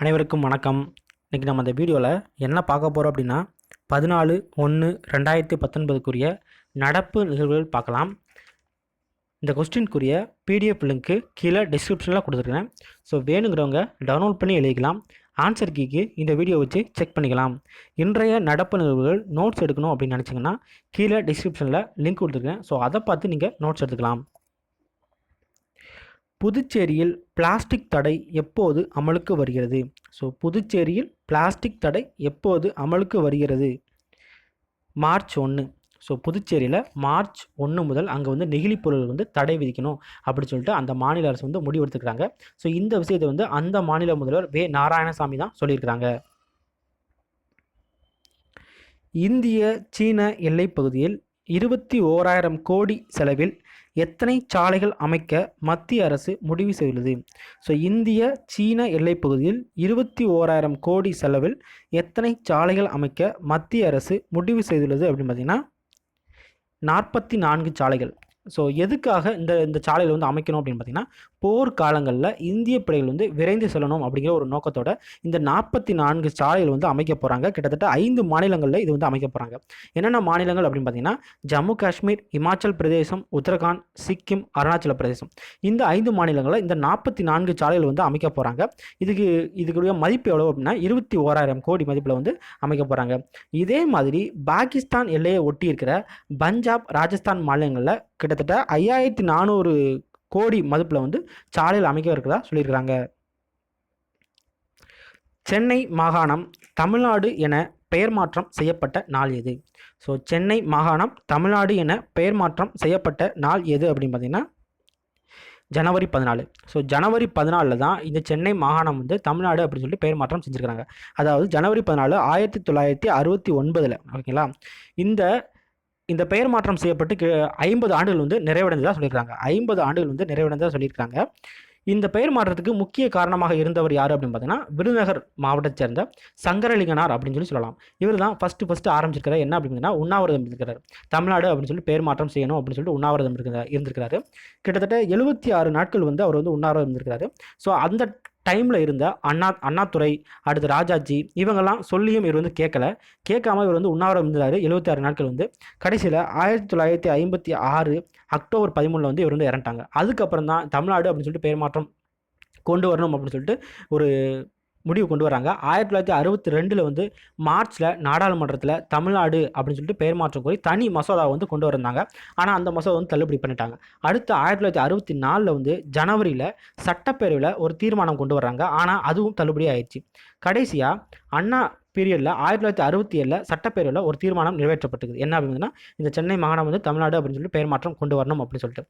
அனைவருக்கும் வணக்கம். இன்றைக்கி நம்ம இந்த வீடியோவில் என்ன பார்க்க போகிறோம் அப்படின்னா பதினாலு ஒன்று ரெண்டாயிரத்தி பத்தொன்பதுக்குரிய நடப்பு நிகழ்வுகள் பார்க்கலாம். இந்த கொஸ்டின்குரிய பிடிஎஃப் லிங்க்கு கீழே டிஸ்கிரிப்ஷனில் கொடுத்துருக்கேன் ஸோ வேணுங்கிறவங்க டவுன்லோட் பண்ணி எழுதிக்கலாம். ஆன்சர் கீக்கு இந்த வீடியோ வச்சு செக் பண்ணிக்கலாம். இன்றைய நடப்பு நிகழ்வுகள் நோட்ஸ் எடுக்கணும் அப்படின்னு நினச்சிங்கன்னா கீழே டிஸ்கிரிப்ஷனில் லிங்க் கொடுத்துருக்கேன் ஸோ அதை பார்த்து நீங்கள் நோட்ஸ் எடுத்துக்கலாம். புதுச்சேரியில் பிளாஸ்டிக் தடை எப்போது அமலுக்கு வருகிறது? ஸோ புதுச்சேரியில் பிளாஸ்டிக் தடை எப்போது அமலுக்கு வருகிறது? மார்ச் ஒன்று ஸோ புதுச்சேரியில் மார்ச் ஒன்று முதல் அங்கே வந்து நெகிழி பொருள் வந்து தடை விதிக்கணும் அப்படின்னு சொல்லிட்டு அந்த மாநில அரசு வந்து முடிவெடுத்துக்கிறாங்க ஸோ இந்த விஷயத்தை வந்து அந்த மாநில முதல்வர் வே நாராயணசாமி தான் சொல்லியிருக்கிறாங்க. இந்திய சீன எல்லைப் பகுதியில் இருபத்தி ஓராயிரம் கோடி செலவில் எத்தனை சாலைகள் அமைக்க மத்திய அரசு முடிவு செய்துள்ளது? ஸோ இந்திய சீன எல்லைப் பகுதியில் இருபத்தி ஓராயிரம் கோடி செலவில் எத்தனை சாலைகள் அமைக்க மத்திய அரசு முடிவு செய்துள்ளது அப்படின்னு பார்த்தீங்கன்னா நாற்பத்தி நான்கு சாலைகள். ஸோ எதுக்காக இந்த இந்த சாலையில் வந்து அமைக்கணும் அப்படின்னு பார்த்தீங்கன்னா போர் காலங்களில் இந்திய படைகள் வந்து விரைந்து செல்லணும் அப்படிங்கிற ஒரு நோக்கத்தோட இந்த நாற்பத்தி நான்கு சாலைகள் வந்து அமைக்க போகிறாங்க கிட்டத்தட்ட ஐந்து மாநிலங்களில் இது வந்து அமைக்க போகிறாங்க என்னென்ன மாநிலங்கள் அப்படின்னு பார்த்தீங்கன்னா ஜம்மு காஷ்மீர் இமாச்சல் பிரதேசம் உத்தரகாண்ட் சிக்கிம் அருணாச்சல பிரதேசம். இந்த ஐந்து மாநிலங்களில் இந்த நாற்பத்தி நான்கு சாலைகள் வந்து அமைக்க போகிறாங்க இதுக்கு இதுக்குரிய மதிப்பு எவ்வளோ அப்படின்னா இருபத்தி ஓராயிரம் கோடி மதிப்பில் வந்து அமைக்க போகிறாங்க இதே மாதிரி பாகிஸ்தான் எல்லையை ஒட்டி இருக்கிற பஞ்சாப் ராஜஸ்தான் மாநிலங்களில் கிட்டத்தட்ட ஐயாயிரத்தி நானூறு கோடி மதிப்பில் வந்து சாலையில் அமைக்க இருக்கிறதா சொல்லியிருக்கிறாங்க. சென்னை மாகாணம் தமிழ்நாடு என பெயர் மாற்றம் செய்யப்பட்ட நாள் எது? ஸோ சென்னை மாகாணம் தமிழ்நாடு என பெயர் மாற்றம் செய்யப்பட்ட நாள் எது அப்படின்னு பார்த்தீங்கன்னா ஜனவரி பதினாலு. ஸோ ஜனவரி பதினாலில் தான் இந்த சென்னை மாகாணம் வந்து தமிழ்நாடு அப்படின்னு சொல்லிட்டு பெயர் மாற்றம் செஞ்சுருக்கிறாங்க. அதாவது ஜனவரி பதினாலு ஆயிரத்தி தொள்ளாயிரத்தி அறுபத்தி ஒன்பதில் ஓகேங்களா? இந்த இந்த பெயர் மாற்றம் செய்யப்பட்டு ஐம்பது ஆண்டுகள் வந்து நிறைவடைந்ததாக சொல்லியிருக்காங்க. ஐம்பது ஆண்டுகள் வந்து நிறைவடைந்ததாக சொல்லியிருக்காங்க. இந்த பெயர் மாற்றத்துக்கு முக்கிய காரணமாக இருந்தவர் யார் அப்படின்னு பார்த்தீங்கன்னா விருதுநகர் மாவட்டத்தை சேர்ந்த சங்கரலிங்கனார் அப்படின்னு சொல்லி சொல்லலாம். இவர் தான் ஃபஸ்ட்டு ஃபஸ்ட்டு ஆரம்பிச்சிருக்கிறார். என்ன அப்படின்னா உண்ணாவிரதம் இருக்கிறார் தமிழ்நாடு அப்படின்னு சொல்லி பெயர் மாற்றம் செய்யணும் அப்படின்னு சொல்லிட்டு உண்ணாவிரதம் இருக்கிற இருந்திருக்கிறாரு. கிட்டத்தட்ட எழுபத்தி ஆறு நாட்கள் வந்து அவர் வந்து உண்ணாவிரதம் இருந்திருக்கிறாரு. ஸோ அந்த டைமில் இருந்த அண்ணா அண்ணாத்துறை அடுத்து ராஜாஜி இவங்கெல்லாம் சொல்லியும் இவர் வந்து கேட்கல கேட்காம இவர் வந்து உண்ணாவிரம் இருந்தார். எழுபத்தி ஆறு நாட்கள் வந்து கடைசியில் ஆயிரத்தி தொள்ளாயிரத்தி ஐம்பத்தி ஆறு அக்டோபர் பதிமூணில் வந்து இவர் வந்து இறந்துட்டாங்க. அதுக்கப்புறம் தான் தமிழ்நாடு அப்படின்னு சொல்லிட்டு பேர் மாற்றம் கொண்டு வரணும் அப்படின்னு சொல்லிட்டு ஒரு முடிவு கொண்டு வராங்க. ஆயிரத்தி தொள்ளாயிரத்தி அறுபத்தி ரெண்டில் வந்து மார்ச்சில் நாடாளுமன்றத்தில் தமிழ்நாடு அப்படின்னு சொல்லிட்டு பெயர் மாற்றம் கோரி தனி மசோதாவை வந்து கொண்டு வந்தாங்க ஆனால் அந்த மசோதா வந்து தள்ளுபடி பண்ணிட்டாங்க. அடுத்து ஆயிரத்தி தொள்ளாயிரத்தி அறுபத்தி நாலில் வந்து ஜனவரியில் சட்டப்பேரவையில் ஒரு தீர்மானம் கொண்டு வர்றாங்க ஆனால் அதுவும் தள்ளுபடி ஆயிடுச்சு. கடைசியாக அண்ணா பீரியடில் ஆயிரத்தி தொள்ளாயிரத்தி அறுபத்தி ஏழில் சட்டப்பேரவையில் ஒரு தீர்மானம் நிறைவேற்றப்பட்டது என்ன அப்படின்னா இந்த சென்னை மாகாணம் வந்து தமிழ்நாடு அப்படின்னு சொல்லி பெயர் மாற்றம் கொண்டு வரணும் அப்படின்னு சொல்லிட்டு.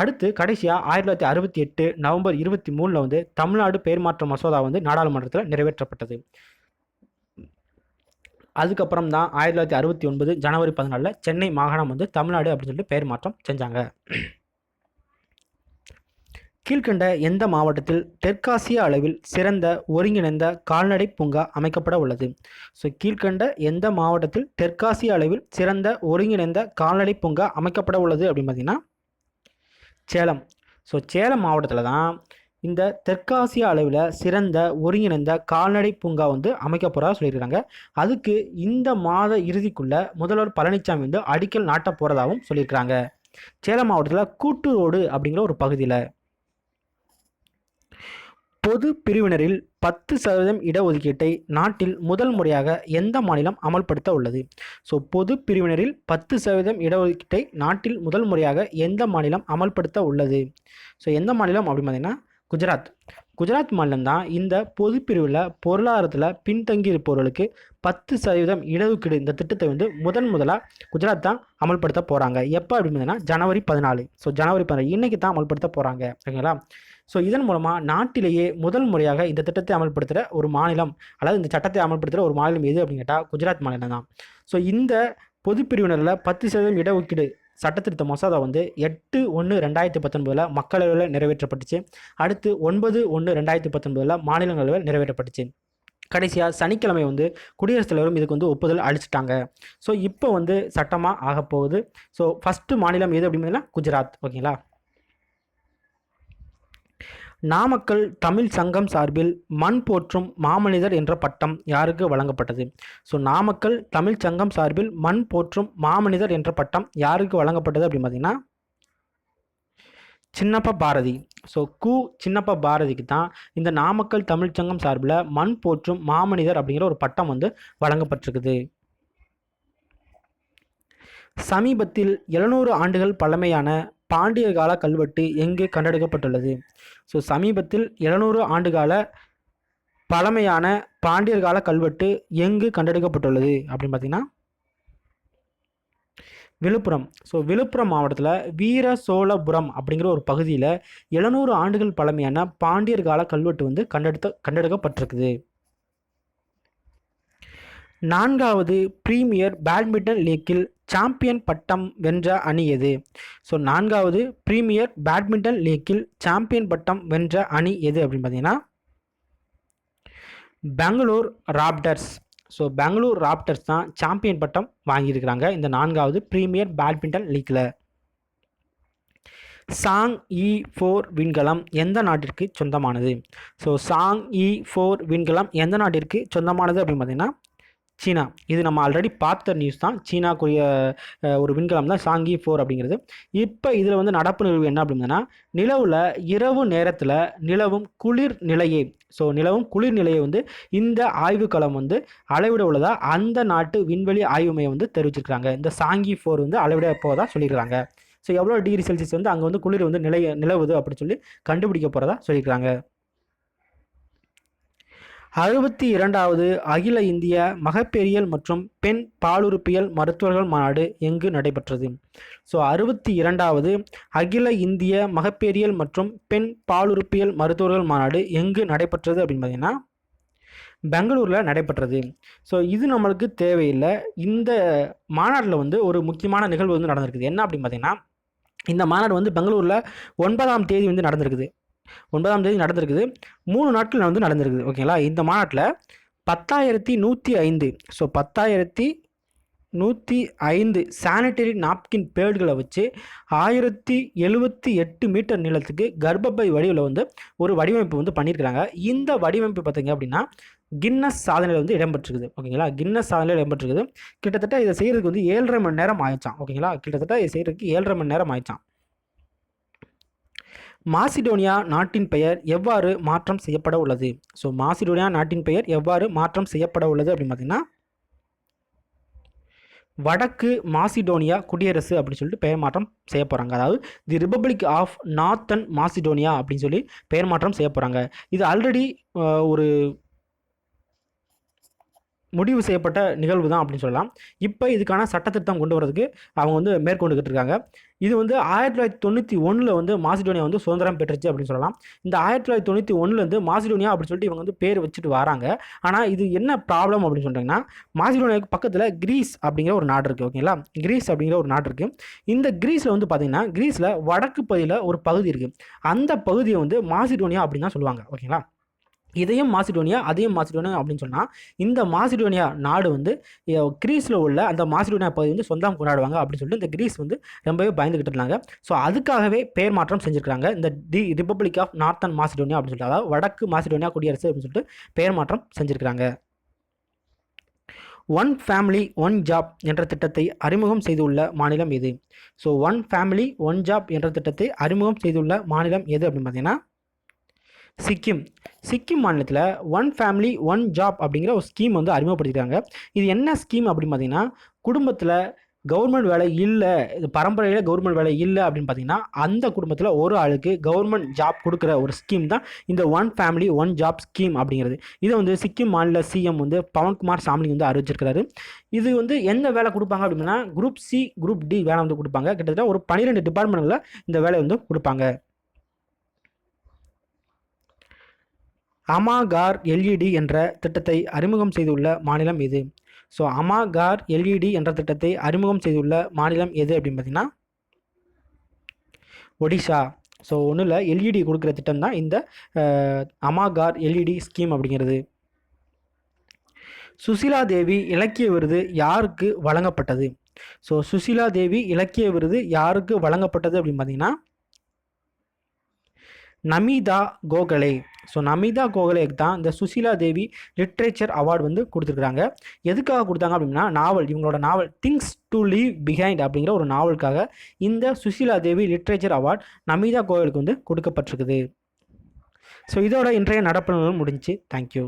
அடுத்து கடைசியாக ஆயிரத்தி தொள்ளாயிரத்தி அறுபத்தி எட்டு நவம்பர் இருபத்தி மூணில் வந்து தமிழ்நாடு பெயர் மாற்ற மசோதா வந்து நாடாளுமன்றத்தில் நிறைவேற்றப்பட்டது. அதுக்கப்புறம் தான் ஆயிரத்தி தொள்ளாயிரத்தி அறுபத்தி ஒன்பது ஜனவரி பதினாலில் சென்னை மாகாணம் வந்து தமிழ்நாடு அப்படின்னு சொல்லிட்டு பெயர் மாற்றம் செஞ்சாங்க. கீழ்கண்ட எந்த மாவட்டத்தில் தெற்காசிய அளவில் சிறந்த ஒருங்கிணைந்த கால்நடை பூங்கா அமைக்கப்பட உள்ளது? ஸோ கீழ்கண்ட எந்த மாவட்டத்தில் தெற்காசிய அளவில் சிறந்த ஒருங்கிணைந்த கால்நடை பூங்கா அமைக்கப்பட உள்ளது அப்படின்னு பார்த்தீங்கன்னா சேலம். ஸோ சேலம் மாவட்டத்தில் தான் இந்த தெற்காசிய அளவில் சிறந்த ஒருங்கிணைந்த கால்நடை பூங்கா வந்து அமைக்க போகிறதா சொல்லியிருக்காங்க. அதுக்கு இந்த மாத இறுதிக்குள்ளே முதல்வர் பழனிசாமி வந்து அடிக்கல் நாட்ட போகிறதாகவும் சொல்லியிருக்கிறாங்க. சேலம் மாவட்டத்தில் கூட்டுரோடு அப்படிங்கிற ஒரு பகுதியில் பொது பிரிவினரில் பத்து சதவீதம் இடஒதுக்கீட்டை நாட்டில் முதல் முறையாக எந்த மாநிலம் அமல்படுத்த உள்ளது? ஸோ பொது பிரிவினரில் பத்து சதவீதம் இடஒதுக்கீட்டை நாட்டில் முதல் முறையாக எந்த மாநிலம் அமல்படுத்த உள்ளது? ஸோ எந்த மாநிலம் அப்படின்னு பார்த்தீங்கன்னா குஜராத். குஜராத் மாநிலம் தான் இந்த பொது பிரிவில் பொருளாதாரத்தில் பின்தங்கி இருப்பவர்களுக்கு பத்து சதவீதம் இடஒதுக்கீடு இந்த திட்டத்தை வந்து முதன் முதலாக குஜராத் தான் அமல்படுத்த போகிறாங்க எப்போ அப்படின்னு பார்த்தீங்கன்னா ஜனவரி பதினாலு. ஸோ ஜனவரி பதினாலு இன்றைக்கி தான் அமல்படுத்த போகிறாங்க ஓகேங்களா ஸோ இதன் மூலமாக நாட்டிலேயே முதல் முறையாக இந்த திட்டத்தை அமல்படுத்துகிற ஒரு மாநிலம் அதாவது இந்த சட்டத்தை அமல்படுத்துகிற ஒரு மாநிலம் எது அப்படின்னு கேட்டால் குஜராத் மாநிலம் தான். ஸோ இந்த பொது பிரிவினரில் பத்து சதவீதம் இடஒதுக்கீடு சட்டத்திருத்த மசோதா வந்து எட்டு ஒன்று ரெண்டாயிரத்தி பத்தொன்பதில் மக்களவையில் நிறைவேற்றப்பட்டுச்சு. அடுத்து ஒன்பது ஒன்று ரெண்டாயிரத்தி பத்தொன்பதில் மாநிலங்களவையில் நிறைவேற்றப்பட்டுச்சு. கடைசியாக சனிக்கிழமை வந்து குடியரசுத் தலைவரும் இதுக்கு வந்து ஒப்புதல் அளிச்சிட்டாங்க. ஸோ இப்போ வந்து சட்டமாக ஆகப்போகுது. ஸோ ஃபஸ்ட்டு மாநிலம் எது அப்படின்னா குஜராத். ஓகேங்களா? நாமக்கல் தமிழ் சங்கம் சார்பில் மண் போற்றும் மாமனிதர் என்ற பட்டம் யாருக்கு வழங்கப்பட்டது? ஸோ நாமக்கல் தமிழ் சங்கம் சார்பில் மண் போற்றும் மாமனிதர் என்ற பட்டம் யாருக்கு வழங்கப்பட்டது அப்படின்னு பார்த்தீங்கன்னா சின்னப்ப பாரதி. ஸோ கு சின்னப்ப பாரதிக்கு தான் இந்த நாமக்கல் தமிழ் சங்கம் சார்பில் மண் போற்றும் மாமனிதர் அப்படிங்கிற ஒரு பட்டம் வந்து வழங்கப்பட்டிருக்குது. சமீபத்தில் எழுநூறு ஆண்டுகள் பழமையான பாண்டிய கால கல்வெட்டு எங்கே கண்டெடுக்கப்பட்டுள்ளது? ஸோ சமீபத்தில் எழுநூறு ஆண்டுகால பழமையான பாண்டியர் கால கல்வெட்டு எங்கு கண்டெடுக்கப்பட்டுள்ளது? அப்படின்னு பார்த்தீங்கன்னா விழுப்புரம். ஸோ விழுப்புரம் மாவட்டத்தில் வீர சோழபுரம் அப்படிங்கிற ஒரு பகுதியில் எழுநூறு ஆண்டுகள் பழமையான பாண்டியர் கால கல்வெட்டு வந்து கண்டெடுத்த கண்டெடுக்கப்பட்டிருக்குது. நான்காவது பிரீமியர் பேட்மிண்டன் லீக்கில் சாம்பியன் பட்டம் வென்ற அணி எது? ஸோ நான்காவது பிரீமியர் பேட்மிண்டன் லீக்கில் சாம்பியன் பட்டம் வென்ற அணி எது அப்படின்னு பார்த்தீங்கன்னா Bangalore Raptors. So Bangalore Raptors தான் சாம்பியன் பட்டம் வாங்கியிருக்கிறாங்க இந்த நான்காவது பிரீமியர் பேட்மிண்டன் லீக்கில் சாங் இ ஃபோர் விண்கலம் எந்த நாட்டிற்கு சொந்தமானது? ஸோ சாங் இ ஃபோர் விண்கலம் எந்த நாட்டிற்கு சொந்தமானது அப்படின்னு பார்த்தீங்கன்னா சீனா. இது நம்ம ஆல்ரெடி பார்த்த நியூஸ் தான். சீனாக்குரிய ஒரு விண்கலம் தான் சாங்கி ஃபோர் அப்படிங்கிறது. இப்போ இதில் வந்து நடப்பு நிகழ்வு என்ன அப்படின்னா நிலவில் இரவு நேரத்தில் நிலவும் குளிர் நிலையை. ஸோ நிலவும் குளிர் நிலையை வந்து இந்த ஆய்வுக்களம் வந்து அளவிட உள்ளதாக அந்த நாட்டு விண்வெளி ஆய்வு மையம் வந்து தெரிவிச்சிருக்காங்க இந்த சாங்கி ஃபோர் வந்து அளவிட போவதா சொல்லியிருக்காங்க ஸோ எவ்வளோ டிகிரி செல்சியஸ் வந்து அங்கே வந்து குளிர் வந்து நிலை நிலவுது அப்படின்னு சொல்லி கண்டுபிடிக்க போகிறதா சொல்லியிருக்காங்க அறுபத்தி இரண்டாவது அகில இந்திய மகப்பேரியல் மற்றும் பெண் பாலுறுப்பியல் மருத்துவர்கள் மாநாடு எங்கு நடைபெற்றது? ஸோ அறுபத்தி இரண்டாவது அகில இந்திய மகப்பேரியல் மற்றும் பெண் பாலுறுப்பியல் மருத்துவர்கள் மாநாடு எங்கு நடைபெற்றது அப்படின்னு பார்த்தீங்கன்னா பெங்களூரில் நடைபெற்றது. ஸோ இது நம்மளுக்கு தேவையில்லை. இந்த மாநாட்டில் வந்து ஒரு முக்கியமான நிகழ்வு வந்து நடந்திருக்குது. என்ன அப்படின்னு பார்த்தீங்கன்னா இந்த மாநாடு வந்து பெங்களூரில் ஒன்பதாம் தேதி வந்து நடந்திருக்குது. ஒன்பதாம் தேதி நடந்திருக்குது. மூணு நாட்கள் வந்து நடந்திருக்குது. ஓகேங்களா இந்த மாநாட்டில் பத்தாயிரத்தி நூற்றி ஐந்து ஸோ பத்தாயிரத்தி நூற்றி ஐந்து சானிட்டரி நாப்கின் பேடுகளை வச்சு ஆயிரத்தி எழுபத்தி எட்டு மீட்டர் நீளத்துக்கு கர்ப்பப்பை வடிவில் வந்து ஒரு வடிவமைப்பு வந்து பண்ணியிருக்கிறாங்க. இந்த வடிவமைப்பு பார்த்திங்க அப்படின்னா கின்னஸ் சாதனையில் வந்து இடம்பெற்றிருக்குது. ஓகேங்களா கின்னஸ் சாதனையில் இடம்பெற்றிருக்குது. கிட்டத்தட்ட இதை செய்கிறதுக்கு வந்து ஏழரை மணி நேரம் ஆயிடுச்சான் ஓகேங்களா கிட்டத்தட்ட இதை செய்கிறதுக்கு ஏழரை மணி நேரம் ஆயிடுச்சான் மாசிடோனியா நாட்டின் பெயர் எவ்வாறு மாற்றம் செய்யப்பட உள்ளது? ஸோ மாசிடோனியா நாட்டின் பெயர் எவ்வாறு மாற்றம் செய்யப்பட உள்ளது அப்படின்னு பார்த்தீங்கன்னா வடக்கு மாசிடோனியா குடியரசு அப்படின்னு சொல்லிட்டு பெயர் மாற்றம் செய்ய போகிறாங்க அதாவது the Republic of Northern Macedonia அப்படின்னு சொல்லி பெயர் மாற்றம் செய்ய போகிறாங்க இது ஆல்ரெடி ஒரு முடிவு செய்யப்பட்ட நிகழ்வு தான் அப்படின்னு சொல்லலாம். இப்போ இதுக்கான சட்டத்திட்டம் கொண்டு வரதுக்கு அவங்க வந்து மேற்கொண்டுகிட்டு இருக்காங்க. இது வந்து ஆயிரத்தி தொள்ளாயிரத்தி தொண்ணூற்றி ஒன்றில் வந்து மாசிடோனியா வந்து சுதந்திரம் பெற்றுச்சு அப்படின்னு சொல்லலாம். இந்த ஆயிரத்தி தொள்ளாயிரத்தி தொண்ணூற்றி ஒன்றுலேருந்து மாசிடோனியா அப்படின்னு சொல்லிட்டு இவங்க வந்து பேர் வச்சுட்டு வராங்க. ஆனால் இது என்ன ப்ராப்ளம் அப்படின்னு சொல்கிறீங்கன்னா மாசிடோனியாவுக்கு பக்கத்தில் கிரீஸ் அப்படிங்கிற ஒரு நாடு இருக்குது ஓகேங்களா? கிரீஸ் அப்படிங்கிற ஒரு நாடு இருக்குது இந்த கிரீஸில் வந்து பார்த்திங்கன்னா கிரீஸில் வடக்கு பகுதியில் ஒரு பகுதி இருக்குது அந்த பகுதியை வந்து மாசிடோனியா அப்படின்னு தான் சொல்லுவாங்க ஓகேங்களா? இதையும் மாசிடோனியா அதையும் மாசிடோனியா அப்படின்னு சொன்னால் இந்த மாசிடோனியா நாடு வந்து கிரீஸில் உள்ள அந்த மாசிடோனியா பகுதி வந்து சொந்தம் கொண்டாடுவாங்க அப்படின்னு சொல்லிட்டு இந்த கிரீஸ் வந்து ரொம்பவே பயந்துக்கிட்டு இருந்தாங்க. ஸோ அதுக்காகவே பேர் மாற்றம் செஞ்சுருக்காங்க இந்த the Republic of Northern Macedonia அப்படின்னு சொல்லிட்டு அதாவது வடக்கு மாசிடோனியா குடியரசு அப்படின்னு சொல்லிட்டு பெயர் மாற்றம் செஞ்சுருக்காங்க ஒன் ஃபேமிலி ஒன் ஜாப் என்ற திட்டத்தை அறிமுகம் செய்துள்ள மாநிலம் எது? So one family one job என்ற திட்டத்தை அறிமுகம் செய்துள்ள மாநிலம் எது அப்படின்னு பார்த்தீங்கன்னா சிக்கிம். சிக்கிம் மாநிலத்தில் ஒன் ஃபேமிலி ஒன் ஜாப் அப்படிங்கிற ஒரு ஸ்கீம் வந்து அறிமுகப்படுத்திருக்காங்க. இது என்ன ஸ்கீம் அப்படின்னு பார்த்தீங்கன்னா குடும்பத்தில் கவர்மெண்ட் வேலை இல்லை இது பரம்பரையில் கவர்மெண்ட் வேலை இல்லை அப்படின்னு பார்த்தீங்கன்னா அந்த குடும்பத்தில் ஒரு ஆளுக்கு கவர்மெண்ட் ஜாப் கொடுக்குற ஒரு ஸ்கீம் தான் இந்த one family one job scheme அப்படிங்கிறது. இதை வந்து சிக்கிம் மாநில சிஎம் வந்து பவன்குமார் சாமி வந்து அறிவிச்சிருக்கிறாரு. இது வந்து எந்த வேலை கொடுப்பாங்க அப்படின்னா குரூப் சி குரூப் டி வேலை வந்து கொடுப்பாங்க. கிட்டத்தட்ட ஒரு பன்னிரெண்டு டிபார்ட்மெண்ட்டில் இந்த வேலை வந்து கொடுப்பாங்க. அமாகார் எல்இடி என்ற திட்டத்தை அறிமுகம் செய்துள்ள மாநிலம் எது? ஸோ அமாகார் எல்இடி என்ற திட்டத்தை அறிமுகம் செய்துள்ள மாநிலம் எது அப்படின்னு பார்த்தீங்கன்னா ஒடிஷா ஸோ ஒன்றில் இல்லை எல்இடி கொடுக்குற திட்டம் தான் இந்த அமாகார் எல்இடி ஸ்கீம் அப்படிங்கிறது. சுசிலா தேவி இலக்கிய விருது யாருக்கு வழங்கப்பட்டது? ஸோ சுசிலா தேவி இலக்கிய விருது யாருக்கு வழங்கப்பட்டது அப்படின்னு பார்த்தீங்கன்னா நமிதா கோகலே. ஸோ நமிதா கோகலேக்கு தான் இந்த சுசீலா தேவி லிட்ரேச்சர் அவார்டு வந்து கொடுத்துருக்குறாங்க. எதுக்காக கொடுத்தாங்க அப்படின்னா நாவல் இவங்களோட novel things to leave behind அப்படிங்கிற ஒரு நாவலுக்காக இந்த சுசீலா தேவி லிட்ரேச்சர் அவார்டு நமிதா கோகலுக்கு வந்து கொடுக்கப்பட்டிருக்குது. ஸோ இதோட இன்றைய நடப்பு முடிஞ்சு தேங்க்யூ